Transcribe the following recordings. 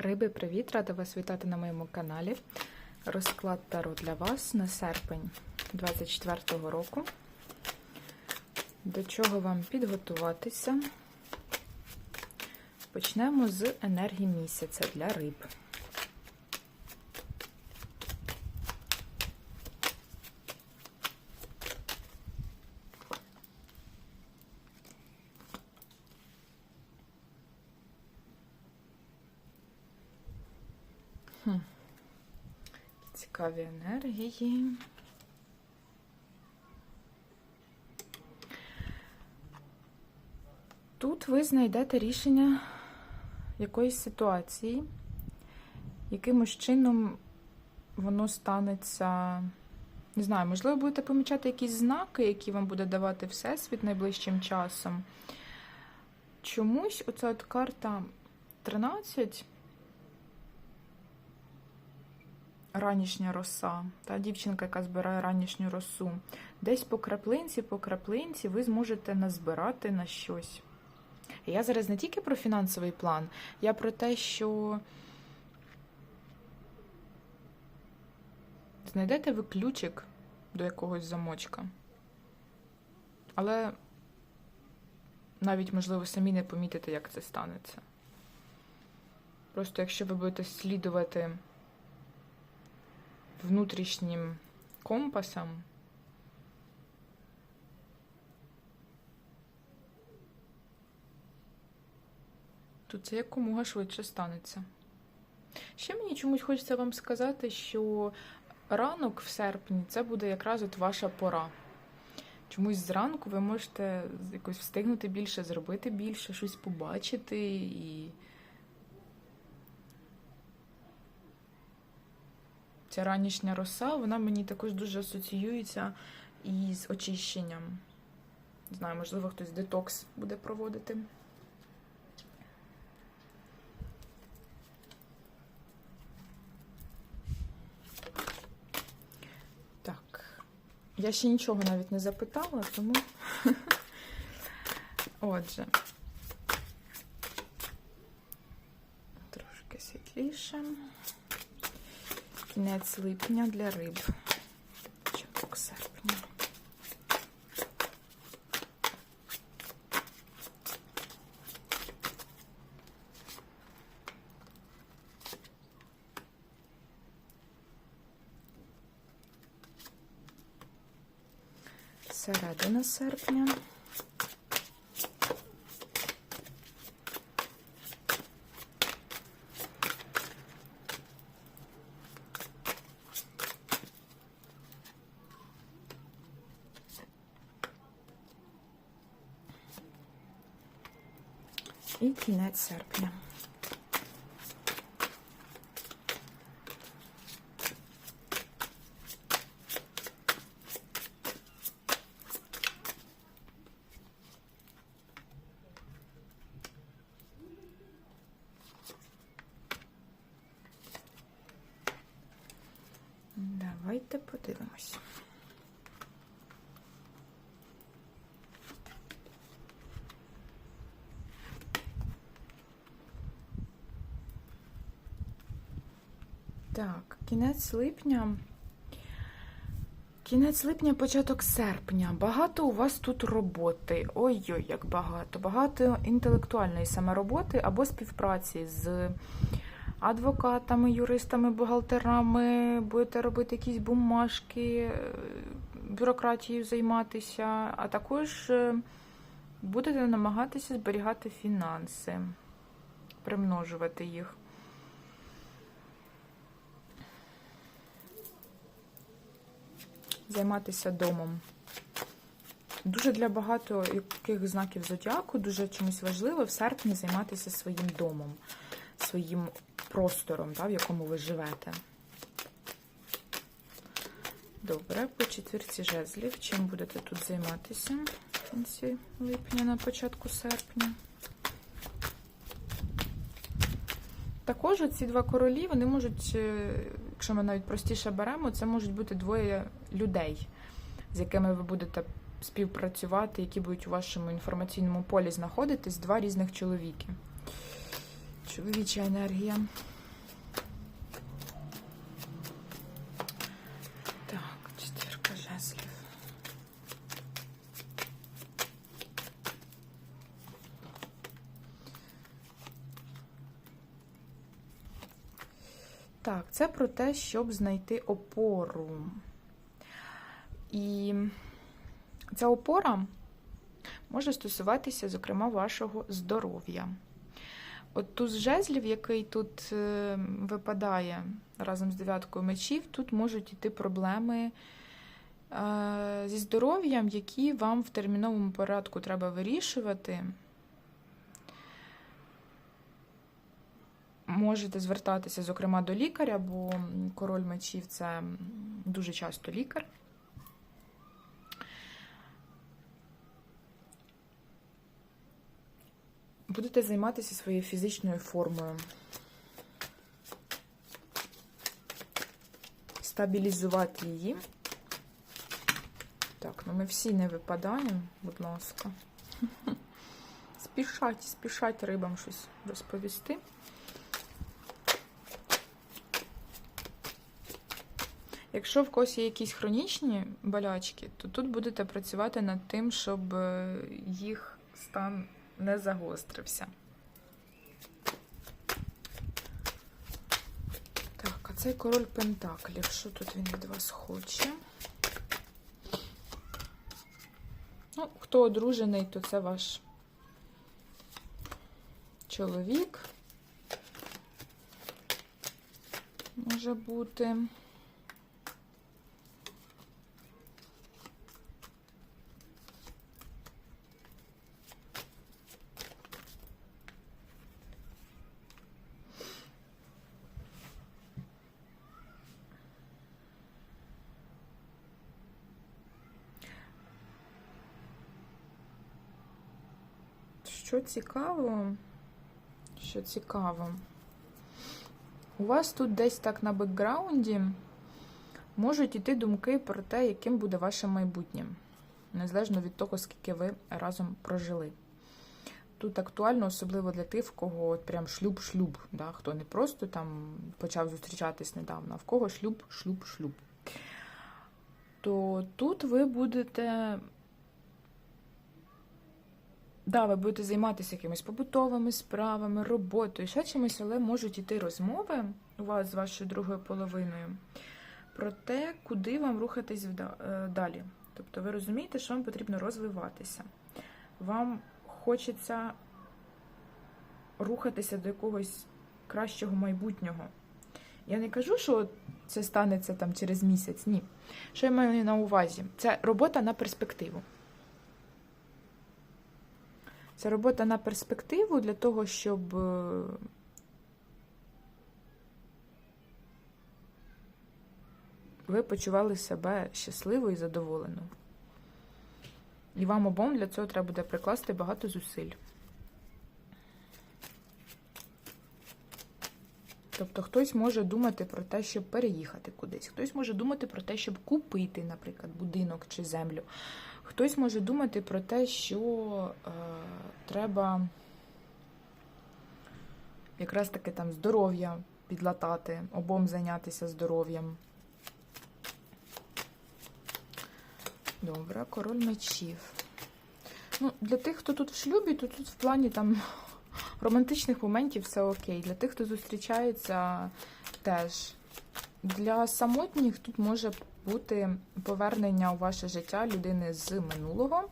Риби, привіт! Рада вас вітати на моєму каналі. Розклад Таро для вас на серпень 24-го року. До чого вам підготуватися? Почнемо з енергії місяця для риб. Цікаві енергії. Тут ви знайдете рішення якоїсь ситуації, якимось чином воно станеться. Не знаю, можливо, будете помічати якісь знаки, які вам буде давати Всесвіт найближчим часом. Чомусь оця от карта 13. Ранішня роса, та дівчинка, яка збирає ранішню росу. Десь по краплинці, по краплинці ви зможете назбирати на щось. Я зараз не тільки про фінансовий план, я про те, що знайдете ви ключик до якогось замочка. Але навіть, можливо, самі не помітите, як це станеться. Просто якщо ви будете слідувати внутрішнім компасом. То це якомога швидше станеться. Ще мені чомусь хочеться вам сказати, що ранок в серпні це буде якраз от ваша пора. Чомусь зранку ви можете якось встигнути більше, зробити більше, щось побачити і. Ця ранішня роса, вона мені також дуже асоціюється із очищенням. Не знаю, можливо, хтось детокс буде проводити. Так. Я ще нічого навіть не запитала, тому. Отже. Трошки світліше. Кінець липня для риб. Початок серпня. Середина серпня. І кінець серпня. Давайте подивимось. Так, кінець липня. Кінець липня, початок серпня. Багато у вас тут роботи. Ой-ой, як багато. Багато інтелектуальної саме роботи або співпраці з адвокатами, юристами, бухгалтерами. Будете робити якісь бумажки, бюрократією займатися, а також е, будете намагатися зберігати фінанси, примножувати їх. Займатися домом. Дуже для багато яких знаків зодіаку, дуже чомусь важливо в серпні займатися своїм домом, своїм простором, да, в якому ви живете. Добре, по четвірці жезлів. Чим будете тут займатися в кінці липня на початку серпня? Також ці два королі, вони можуть, е, якщо ми навіть простіше беремо, це можуть бути двоє людей, з якими ви будете співпрацювати, які будуть у вашому інформаційному полі знаходитись, два різних чоловіки. Чоловіча енергія. Так, четвірка жезлів. Так, це про те, щоб знайти опору. І ця опора може стосуватися, зокрема, вашого здоров'я. От туз жезлів, який тут е, випадає разом з дев'яткою мечів, тут можуть йти проблеми е, зі здоров'ям, які вам в терміновому порядку треба вирішувати. Можете звертатися, зокрема, до лікаря, бо король мечів це дуже часто лікар. Будете займатися своєю фізичною формою. Стабілізувати її. Так, ну ми всі не випадаємо, будь ласка. Спішать, спішать рибам щось розповісти. Якщо в когось є якісь хронічні болячки, то тут будете працювати над тим, щоб е, їх стан не загострився. Так, а цей король Пентаклів. Що тут він від вас хоче? Ну, хто одружений, то це ваш чоловік. Може бути. Що цікаво, що цікаво, у вас тут десь так на бекграунді можуть іти думки про те, яким буде ваше майбутнє, незалежно від того, скільки ви разом прожили. Тут актуально, особливо для тих, в кого от прям шлюб-шлюб, да? хто не просто там почав зустрічатись недавно, а в кого шлюб, шлюб, шлюб. То тут ви будете Да, ви будете займатися якимись побутовими справами, роботою, ще чимось, але можуть іти розмови у вас з вашою другою половиною про те, куди вам рухатись е, далі. Тобто ви розумієте, що вам потрібно розвиватися. Вам хочеться рухатися до якогось кращого майбутнього. Я не кажу, що це станеться там через місяць. Ні. Що я маю на увазі? Це робота на перспективу. Це робота на перспективу для того, щоб е, ви почували себе щасливо і задоволено. І вам обом для цього треба буде прикласти багато зусиль. Тобто хтось може думати про те, щоб переїхати кудись, хтось може думати про те, щоб купити, наприклад, будинок чи землю. Хтось може думати про те, що е, треба якраз таки там здоров'я підлатати, обом зайнятися здоров'ям. Добре, король мечів. Ну, Для тих, хто тут в шлюбі, то тут в плані там романтичних моментів все окей. Для тих, хто зустрічається, теж. Для самотніх тут може бути повернення у ваше життя людини з минулого.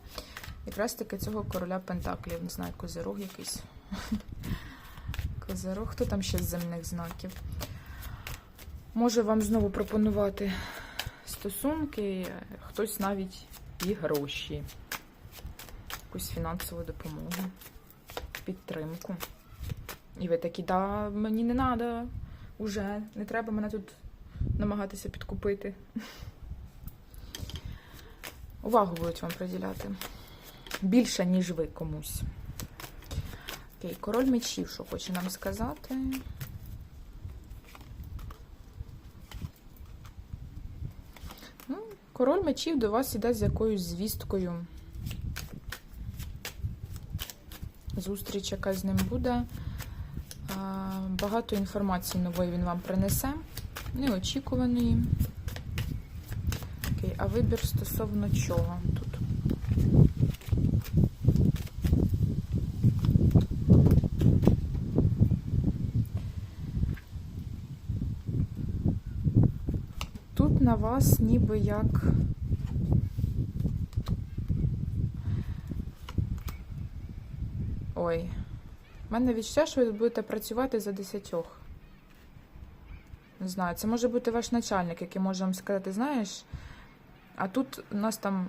Якраз таки цього короля Пентаклів, не знаю, козирог якийсь. Козирог, хто там ще з земних знаків? Може вам знову пропонувати стосунки, хтось навіть і гроші, якусь фінансову допомогу, підтримку. І ви такі, да, мені не треба, уже, не треба мене тут намагатися підкупити. Увагу будуть вам приділяти. Більше, ніж ви комусь. Окей, король мечів, що хоче нам сказати. Ну, король мечів до вас іде з якоюсь звісткою. Зустріч якась з ним буде. Багато інформації нової він вам принесе. Неочікуваної. Окей, а вибір стосовно чого тут? Тут на вас ніби як. Ой. У мене відчуття, що ви будете працювати за десятьох. Не знаю, це може бути ваш начальник, який може вам сказати, знаєш, а тут у нас там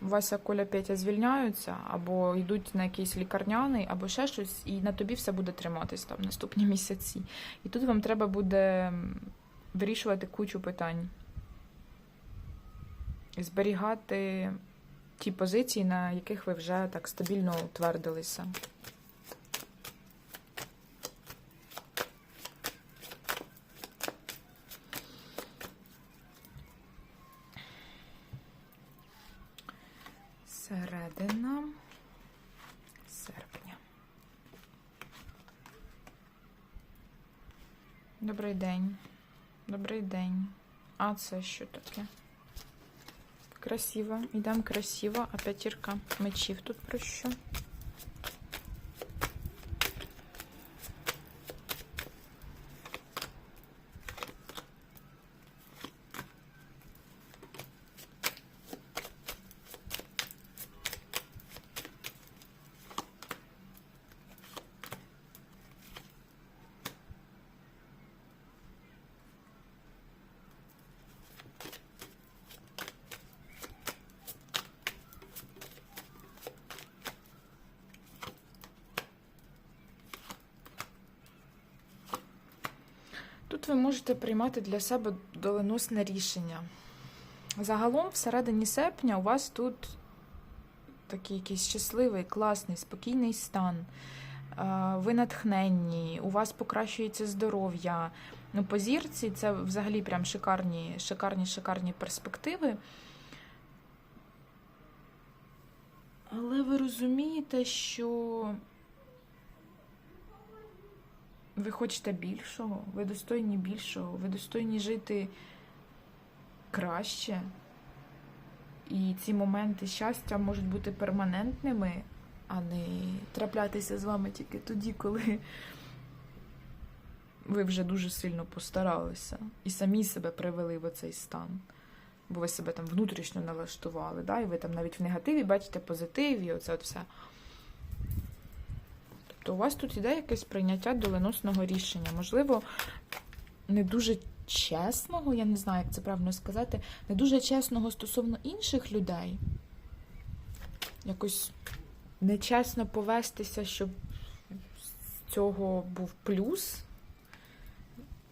Вася, Коля, Петя звільняються, або йдуть на якийсь лікарняний, або ще щось, і на тобі все буде триматись там наступні місяці. І тут вам треба буде вирішувати кучу питань. Зберігати ті позиції, на яких ви вже так стабільно утвердилися. Середина серпня. Добрий день. Добрий день. А це що таке? Красиво. Йдемо красиво. А п'ятірка мечів тут про що? Ви можете приймати для себе доленосне рішення. Загалом, всередині серпня, у вас тут такий якийсь щасливий, класний, спокійний стан. Е, Ви натхненні, у вас покращується здоров'я. Ну, по зірці це взагалі прям шикарні, шикарні, шикарні перспективи. Але ви розумієте, що ви хочете більшого, ви достойні більшого, ви достойні жити краще. І ці моменти щастя можуть бути перманентними, а не траплятися з вами тільки тоді, коли ви вже дуже сильно постаралися і самі себе привели в оцей стан. Бо ви себе там внутрішньо налаштували, да? і ви там навіть в негативі бачите позитив, і оце от все. Тобто у вас тут іде якесь прийняття доленосного рішення. Можливо, не дуже чесного, я не знаю, як це правильно сказати, не дуже чесного стосовно інших людей. Якось нечесно повестися, щоб з цього був плюс.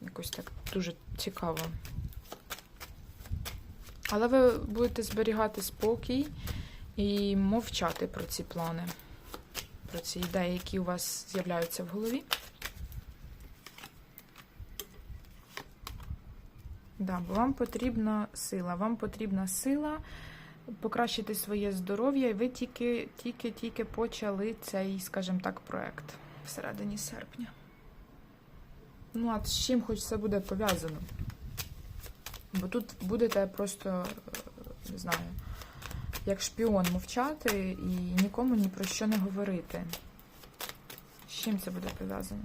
Якось так дуже цікаво. Але ви будете зберігати спокій і мовчати про ці плани про ці ідеї, які у вас з'являються в голові. Да, бо вам потрібна сила. Вам потрібна сила покращити своє здоров'я, і ви тільки, тільки, тільки почали цей, скажімо так, проект всередині серпня. Ну, а з чим хоч це буде пов'язано? Бо тут будете просто, не знаю, як шпіон мовчати і нікому ні про що не говорити. З чим це буде пов'язано?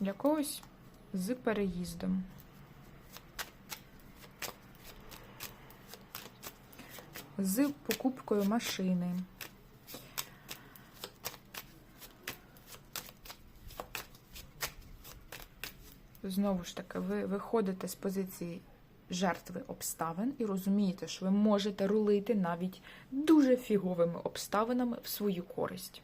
Для когось з переїздом. З покупкою машини. Знову ж таки, ви виходите з позиції жертви обставин і розумієте, що ви можете рулити навіть дуже фіговими обставинами в свою користь.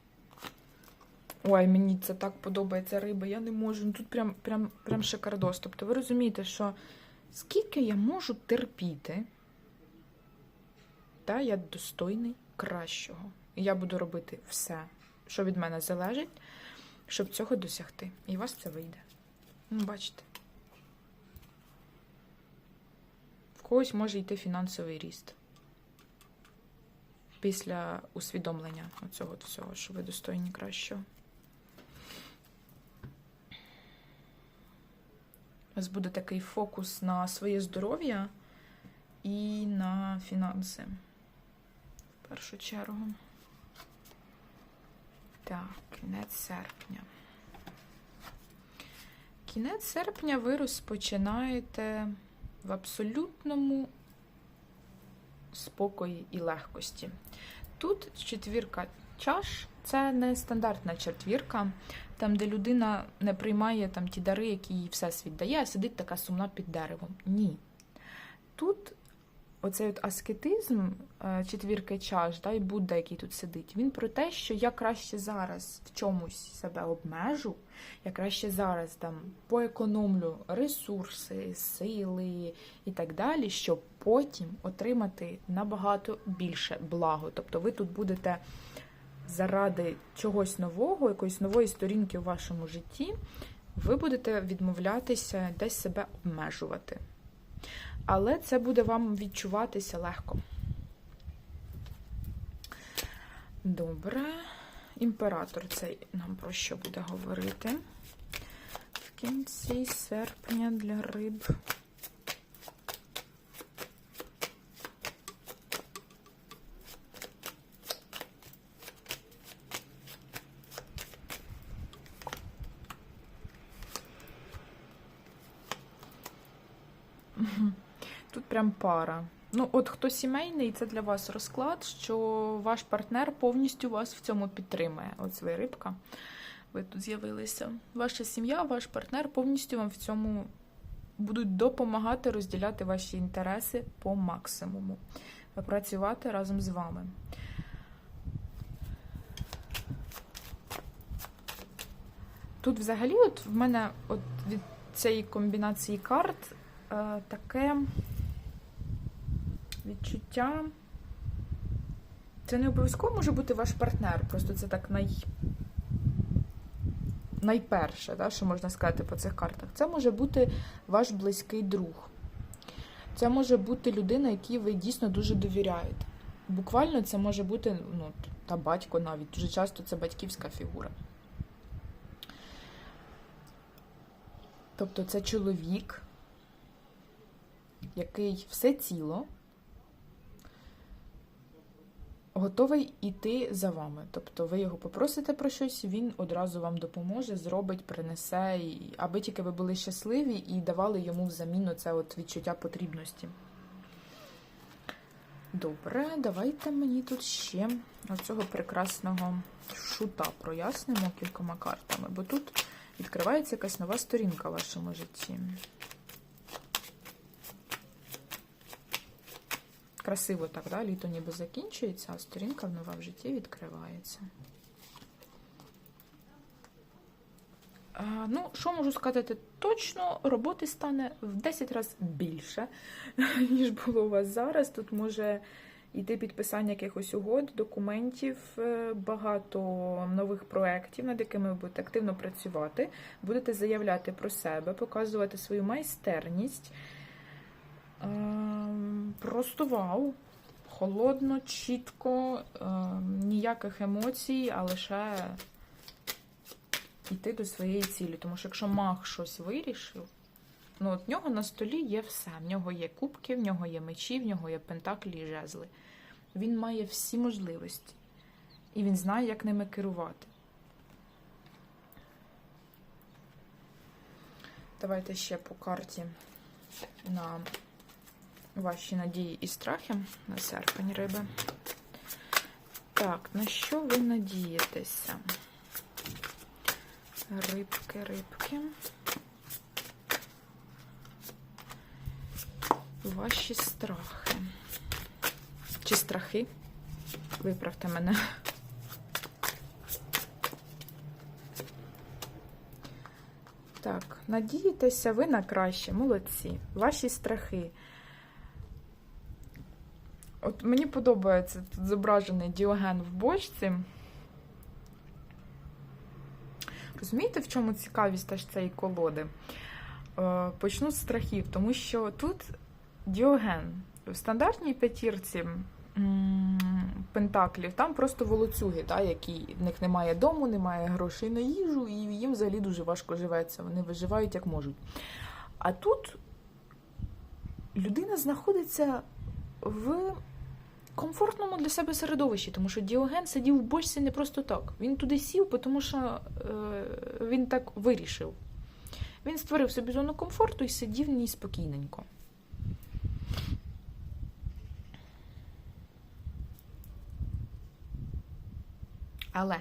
Ой, мені це так подобається риба, я не можу. Ну, Тут прям, прям, прям шикардос. Тобто ви розумієте, що скільки я можу терпіти, та я достойний кращого. І я буду робити все, що від мене залежить, щоб цього досягти. І у вас це вийде. Ну, бачите. В когось може йти фінансовий ріст. після усвідомлення оцього от всього, що ви достойні кращого. У вас буде такий фокус на своє здоров'я і на фінанси. В першу чергу. Так, кінець серпня. Кінець серпня ви розпочинаєте в абсолютному спокої і легкості. Тут четвірка чаш це не стандартна четвірка, там, де людина не приймає там ті дари, які їй всесвіт дає, а сидить така сумна під деревом. Ні. Тут оцей от аскетизм е, четвірки чаш, да, і Будда, який тут сидить, він про те, що я краще зараз в чомусь себе обмежу, я краще зараз там поекономлю ресурси, сили і так далі, щоб потім отримати набагато більше благо. Тобто ви тут будете заради чогось нового, якоїсь нової сторінки у вашому житті, ви будете відмовлятися десь себе обмежувати. Але це буде вам відчуватися легко. Добре. Імператор цей нам про що буде говорити? В кінці серпня для риб. Мгм. Тут прям пара. Ну, от хто сімейний, це для вас розклад, що ваш партнер повністю вас в цьому підтримує. От ви рибка. Ви тут з'явилися. Ваша сім'я, ваш партнер повністю вам в цьому будуть допомагати розділяти ваші інтереси по максимуму. Працювати разом з вами. Тут взагалі, от в мене от від цієї комбінації карт е, таке відчуття. Це не обов'язково може бути ваш партнер, просто це так най... найперше, да, що можна сказати по цих картах. Це може бути ваш близький друг. Це може бути людина, якій ви дійсно дуже довіряєте. Буквально це може бути ну, та батько навіть. Дуже часто це батьківська фігура. Тобто це чоловік, який все ціло готовий іти за вами. Тобто ви його попросите про щось, він одразу вам допоможе, зробить, принесе, аби тільки ви були щасливі і давали йому взамін це от відчуття потрібності. Добре, давайте мені тут ще оцього прекрасного шута прояснимо кількома картами, бо тут відкривається якась нова сторінка в вашому житті. Красиво так, да? літо ніби закінчується, а сторінка нова в житті відкривається. Ну, що можу сказати точно, роботи стане в 10 разів більше, ніж було у вас зараз. Тут може йти підписання якихось угод, документів, е, багато нових проєктів, над якими ви будете активно працювати, будете заявляти про себе, показувати свою майстерність. Просто вау. Холодно, чітко, ем, ніяких емоцій, а лише йти до своєї цілі. Тому що якщо маг щось вирішив, ну от в нього на столі є все. В нього є кубки, в нього є мечі, в нього є пентаклі і жезли. Він має всі можливості. І він знає, як ними керувати. Давайте ще по карті на ваші надії і страхи на серпень риби. Так, на що ви надієтеся? Рибки, рибки. Ваші страхи. Чи страхи? Виправте мене. Так, надієтеся ви на краще, молодці. Ваші страхи. От мені подобається тут зображений Діоген в бочці. Розумієте, в чому цікавість теж цієї колоди? Е, Почну з страхів, тому що тут Діоген в стандартній п'ятірці пентаклів, там просто волоцюги, та, які в них немає дому, немає грошей на їжу, і їм взагалі дуже важко живеться. Вони виживають як можуть. А тут людина знаходиться в комфортному для себе середовищі, тому що Діоген сидів в бочці не просто так. Він туди сів, тому що е, він так вирішив. Він створив собі зону комфорту і сидів в ній спокійненько. Але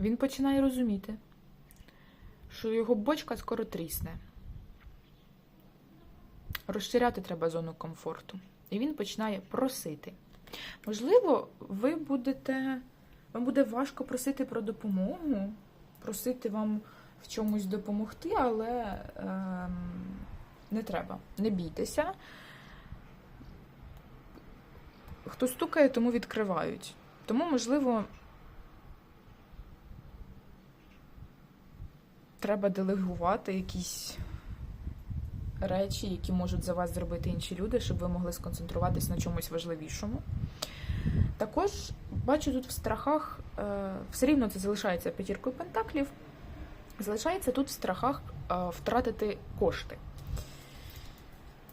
він починає розуміти, що його бочка скоро трісне. Розширяти треба зону комфорту. І він починає просити. Можливо, ви будете. Вам буде важко просити про допомогу, просити вам в чомусь допомогти, але ем, не треба. Не бійтеся. Хто стукає, тому відкривають. Тому, можливо, треба делегувати якісь речі, які можуть за вас зробити інші люди, щоб ви могли сконцентруватись на чомусь важливішому. Також бачу тут в страхах, е, все рівно це залишається п'ятіркою пентаклів, залишається тут в страхах е, втратити кошти.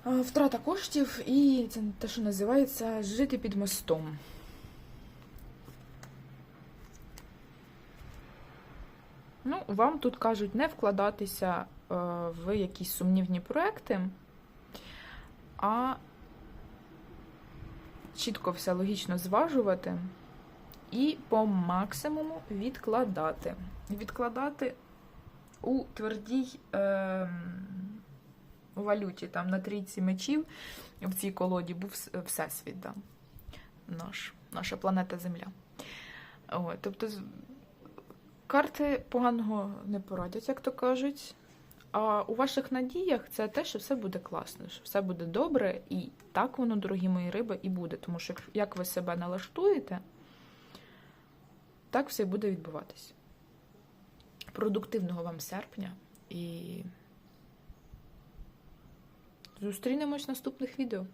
Е, Втрата коштів і це те, що називається жити під мостом. Ну, вам тут кажуть не вкладатися в якісь сумнівні проекти, а чітко все логічно зважувати і по максимуму відкладати. Відкладати у твердій е, валюті, там на трійці мечів в цій колоді був Всесвіт, да, наш, наша планета Земля. От, тобто, карти поганого не порадять, як то кажуть. А у ваших надіях це те, що все буде класно, що все буде добре, і так воно, дорогі мої риби, і буде. Тому що як- ви себе налаштуєте, так все буде відбуватись. Продуктивного вам серпня і зустрінемось в наступних відео.